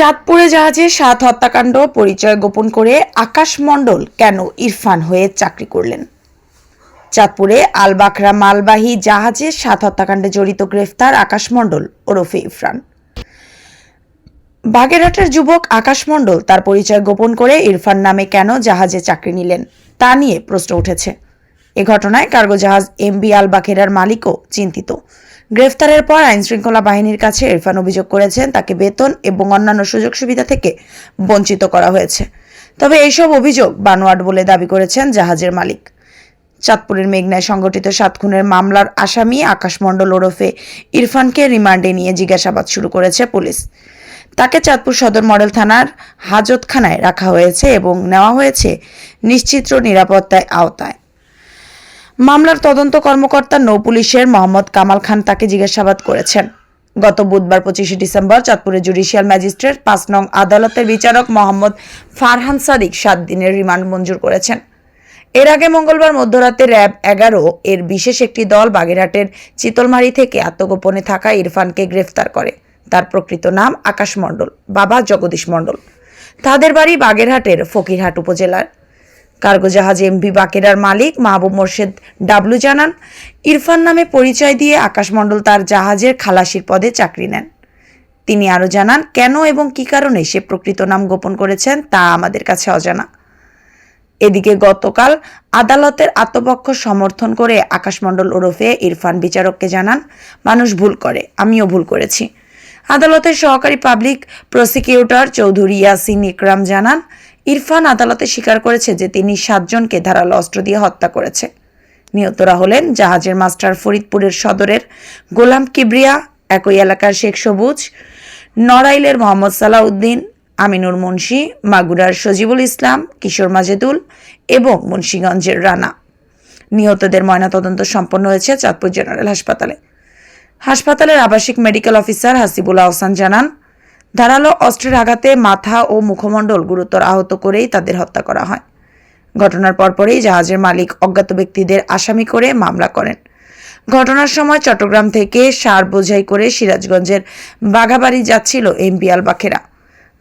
চাঁদপুরে জাহাজে সাত হত্যাকাণ্ড, পরিচয় গোপন করে আকাশ মণ্ডল কেন ইরফান হয়ে চাকরি করলেন? চাঁদপুরে আলবাখরা মালবাহী জাহাজে সাত হত্যাকাণ্ডে জড়িত গ্রেফতার আকাশ মণ্ডল, ওরফে ইরফান। বাগেরহাটের যুবক আকাশ মণ্ডল তার পরিচয় গোপন করে ইরফান নামে কেন জাহাজে চাকরি নিলেন, তা নিয়ে প্রশ্ন উঠেছে। এ ঘটনায় কার্গো জাহাজ এমবি আল বাখেরার মালিকও চিন্তিত। গ্রেফতারের পর আইনশৃঙ্খলা বাহিনীর কাছে ইরফান অভিযোগ করেছেন, তাকে বেতন এবং অন্যান্য সুযোগ সুবিধা থেকে বঞ্চিত করা হয়েছে। তবে এইসব অভিযোগ বানোয়াট বলে দাবি করেছেন জাহাজের মালিক। চাঁদপুরের মেঘনায় সংগঠিত সাত খুনের মামলার আসামি আকাশমণ্ডল ওরফে ইরফানকে রিমান্ডে নিয়ে জিজ্ঞাসাবাদ শুরু করেছে পুলিশ। তাকে চাঁদপুর সদর মডেল থানার হাজতখানায় রাখা হয়েছে এবং নেওয়া হয়েছে নিশ্চিত্র নিরাপত্তায় আওতায়। মামলার তদন্ত কর্মকর্তা নৌ পুলিশের মোহাম্মদ কামাল খান তাকে জিজ্ঞাসাবাদ করেছেন। গত বুধবার পঁচিশে ডিসেম্বর চাঁদপুরের জুডিশিয়াল ম্যাজিস্ট্রেট পাঁচ নং আদালতের বিচারক মোহাম্মদ ফারহান সাদিক সাত দিনের রিমান্ড মঞ্জুর করেছেন। এর আগে মঙ্গলবার মধ্যরাতে র্যাব এগারো এর বিশেষ একটি দল বাগেরহাটের চিতলমারি থেকে আত্মগোপনে থাকা ইরফানকে গ্রেফতার করে। তার প্রকৃত নাম আকাশ মণ্ডল, বাবা জগদীশ মণ্ডল। তাদের বাড়ি বাগেরহাটের ফকিরহাট উপজেলার। কার্গো জাহাজ এমভি বাকেরার মালিক মাহবুব মোর্শেদ ডাবলু জানান, ইরফান নামে পরিচয় দিয়ে আকাশমণ্ডল তার জাহাজের খালাসির পদে চাকরি নেন। তিনি আরও জানান, কেন এবং কী কারণে সে প্রকৃত নাম গোপন করেছেন তা আমাদের কাছে অজানা। এদিকে গতকাল আদালতের আত্মপক্ষ সমর্থন করে আকাশমণ্ডল ওরফে ইরফান বিচারককে জানান, মানুষ ভুল করে, আমিও ভুল করেছি। আদালতের সহকারী পাবলিক প্রসিকিউটর চৌধুরী ইয়াসিন ইকরাম জানান ইরফান আদালতে স্বীকার করেছে যে তিনি সাতজনকে ধারালো অস্ত্র দিয়ে হত্যা করেছে। নিহতরা হলেন জাহাজের মাস্টার ফরিদপুরের সদরের গোলাম কিবরিয়া, একই এলাকার শেখ সবুজ, নড়াইলের মোহাম্মদ সালাউদ্দিন, আমিনুর মুন্সি, মাগুরার সজিবুল ইসলাম, কিশোর মাজেদুল এবং মুন্সীগঞ্জের রানা। নিহতদের ময়নাতদন্ত সম্পন্ন হয়েছে চাঁদপুর জেনারেল হাসপাতালে। হাসপাতালের আবাসিক মেডিকেল অফিসার হাসিবুল আহসান জানান ধারালো অস্ত্রের আঘাতে মাথা ও মুখমণ্ডল গুরুতর আহত করেই তাদের হত্যা করা হয়। ঘটনার পরপরই জাহাজের মালিক অজ্ঞাত ব্যক্তিদের আসামি করে মামলা করেন। ঘটনার সময় চট্টগ্রাম থেকে সার বোঝাই করে সিরাজগঞ্জের বাঘাবাড়ি যাচ্ছিল এমবিআল বাখেরা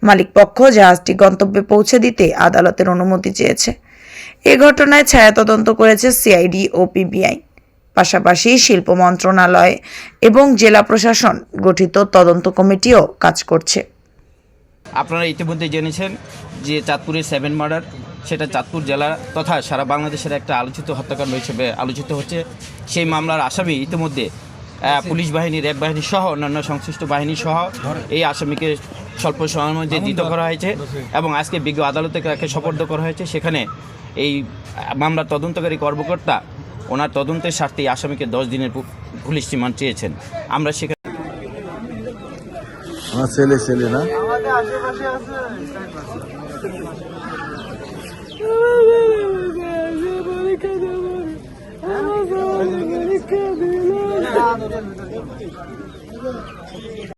মালিক পক্ষ জাহাজটি গন্তব্যে পৌঁছে দিতে আদালতের অনুমতি চেয়েছে। এ ঘটনায় ছায়া তদন্ত করেছে সিআইডি ও পিবিআই। পাশাপাশি শিল্প মন্ত্রণালয় এবং জেলা প্রশাসন গঠিত তদন্ত কমিটিও কাজ করছে। আপনারা ইতিমধ্যে জেনেছেন যে চাঁদপুরের সেভেন মার্ডার সেটা চাঁদপুর জেলা তথা সারা বাংলাদেশের একটা আলোচিত হত্যাকাণ্ড হিসেবে আলোচিত হচ্ছে। সেই মামলার আসামি ইতিমধ্যে পুলিশ বাহিনী র্যাব বাহিনী সহ অন্যান্য সংশ্লিষ্ট বাহিনী সহ এই আসামিকে স্বল্প সময়ের মধ্যে দিত করা হয়েছে এবং আজকে বিজ্ঞ আদালতে তাকে সোপর্দ করা হয়েছে। সেখানে এই মামলার তদন্তকারী কর্মকর্তা ওনার তদন্তের স্বার্থেই আসামিকে দশ দিনের পুলিশ রিমান্ড চেয়েছেন। আমরা সেখানে আশেপাশে আছে।